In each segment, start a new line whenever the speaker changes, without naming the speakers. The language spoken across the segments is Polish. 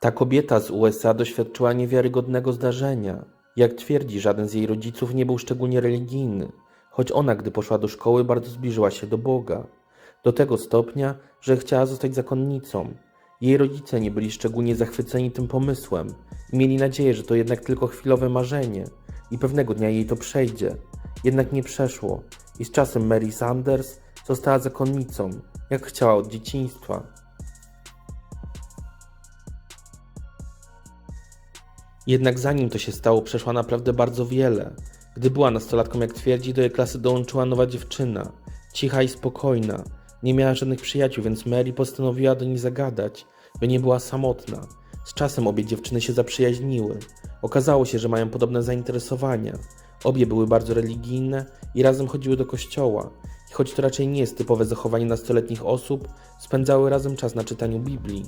Ta kobieta z USA doświadczyła niewiarygodnego zdarzenia. Jak twierdzi, żaden z jej rodziców nie był szczególnie religijny, choć ona, gdy poszła do szkoły, bardzo zbliżyła się do Boga. Do tego stopnia, że chciała zostać zakonnicą. Jej rodzice nie byli szczególnie zachwyceni tym pomysłem i mieli nadzieję, że to jednak tylko chwilowe marzenie i pewnego dnia jej to przejdzie. Jednak nie przeszło i z czasem Mary Sanders została zakonnicą, jak chciała od dzieciństwa. Jednak zanim to się stało, przeszła naprawdę bardzo wiele. Gdy była nastolatką, jak twierdzi, do jej klasy dołączyła nowa dziewczyna, cicha i spokojna. Nie miała żadnych przyjaciół, więc Mary postanowiła do niej zagadać, by nie była samotna. Z czasem obie dziewczyny się zaprzyjaźniły. Okazało się, że mają podobne zainteresowania. Obie były bardzo religijne i razem chodziły do kościoła. I choć to raczej nie jest typowe zachowanie nastoletnich osób, spędzały razem czas na czytaniu Biblii.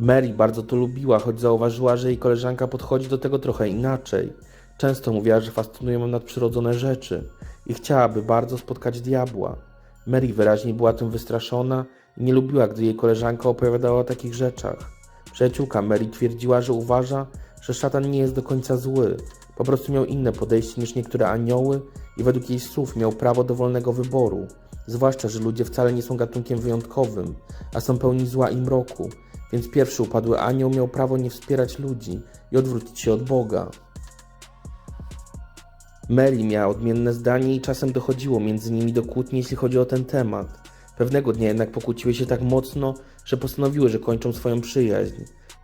Mary bardzo to lubiła, choć zauważyła, że jej koleżanka podchodzi do tego trochę inaczej. Często mówiła, że fascynują ją nadprzyrodzone rzeczy i chciałaby bardzo spotkać diabła. Mary wyraźnie była tym wystraszona i nie lubiła, gdy jej koleżanka opowiadała o takich rzeczach. Przyjaciółka Mary twierdziła, że uważa, że szatan nie jest do końca zły. Po prostu miał inne podejście niż niektóre anioły i według jej słów miał prawo do wolnego wyboru. Zwłaszcza, że ludzie wcale nie są gatunkiem wyjątkowym, a są pełni zła i mroku, więc pierwszy upadły anioł miał prawo nie wspierać ludzi i odwrócić się od Boga. Mary miała odmienne zdanie i czasem dochodziło między nimi do kłótni, jeśli chodzi o ten temat. Pewnego dnia jednak pokłóciły się tak mocno, że postanowiły, że kończą swoją przyjaźń.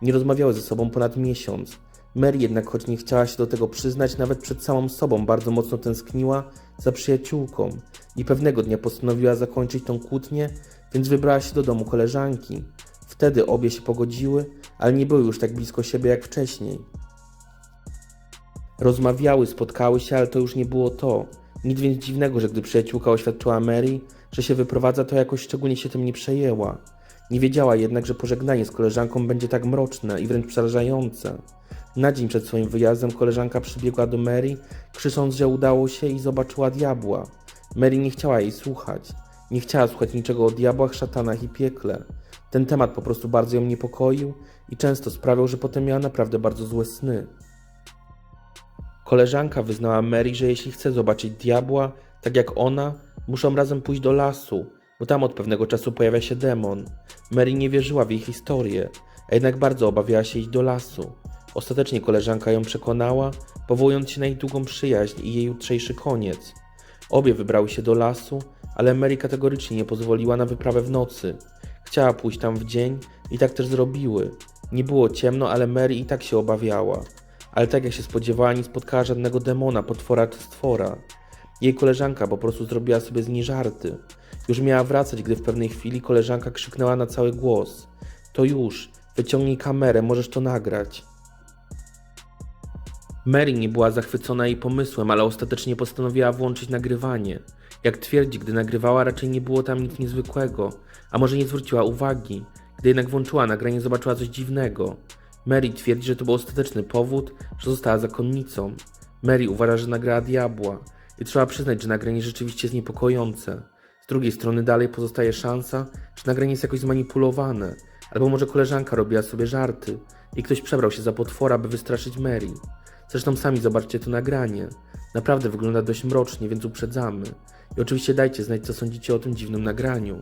Nie rozmawiały ze sobą ponad miesiąc. Mary jednak, choć nie chciała się do tego przyznać, nawet przed samą sobą bardzo mocno tęskniła za przyjaciółką i pewnego dnia postanowiła zakończyć tą kłótnię, więc wybrała się do domu koleżanki. Wtedy obie się pogodziły, ale nie były już tak blisko siebie jak wcześniej. Rozmawiały, spotkały się, ale to już nie było to. Nic więc dziwnego, że gdy przyjaciółka oświadczyła Mary, że się wyprowadza, to jakoś szczególnie się tym nie przejęła. Nie wiedziała jednak, że pożegnanie z koleżanką będzie tak mroczne i wręcz przerażające. Na dzień przed swoim wyjazdem koleżanka przybiegła do Mary, krzycząc, że udało się i zobaczyła diabła. Mary nie chciała jej słuchać. Nie chciała słuchać niczego o diabłach, szatanach i piekle. Ten temat po prostu bardzo ją niepokoił i często sprawiał, że potem miała naprawdę bardzo złe sny. Koleżanka wyznała Mary, że jeśli chce zobaczyć diabła, tak jak ona, muszą razem pójść do lasu, bo tam od pewnego czasu pojawia się demon. Mary nie wierzyła w jej historię, a jednak bardzo obawiała się iść do lasu. Ostatecznie koleżanka ją przekonała, powołując się na ich długą przyjaźń i jej jutrzejszy koniec. Obie wybrały się do lasu, ale Mary kategorycznie nie pozwoliła na wyprawę w nocy. Chciała pójść tam w dzień i tak też zrobiły. Nie było ciemno, ale Mary i tak się obawiała. Ale tak jak się spodziewała, nie spotkała żadnego demona, potwora czy stwora. Jej koleżanka po prostu zrobiła sobie z niej żarty. Już miała wracać, gdy w pewnej chwili koleżanka krzyknęła na cały głos. To już, wyciągnij kamerę, możesz to nagrać. Mary nie była zachwycona jej pomysłem, ale ostatecznie postanowiła włączyć nagrywanie. Jak twierdzi, gdy nagrywała, raczej nie było tam nic niezwykłego, a może nie zwróciła uwagi. Gdy jednak włączyła nagranie, zobaczyła coś dziwnego. Mary twierdzi, że to był ostateczny powód, że została zakonnicą. Mary uważa, że nagrała diabła i trzeba przyznać, że nagranie rzeczywiście jest niepokojące. Z drugiej strony dalej pozostaje szansa, że nagranie jest jakoś zmanipulowane, albo może koleżanka robiła sobie żarty i ktoś przebrał się za potwora, by wystraszyć Mary. Zresztą sami zobaczcie to nagranie. Naprawdę wygląda dość mrocznie, więc uprzedzamy. I oczywiście dajcie znać, co sądzicie o tym dziwnym nagraniu.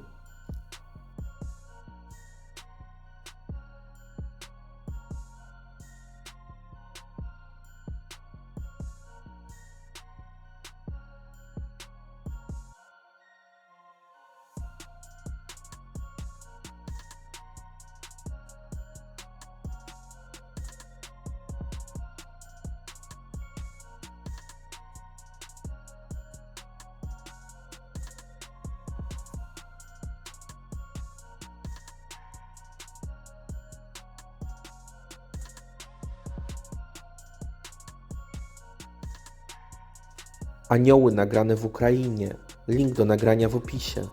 Anioły nagrane w Ukrainie. Link do nagrania w opisie.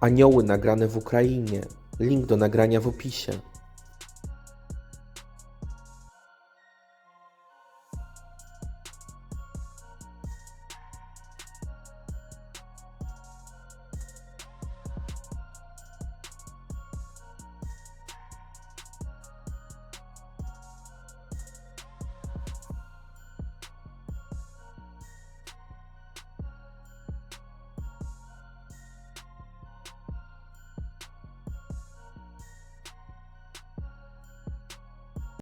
Anioły nagrane w Ukrainie. Link do nagrania w opisie.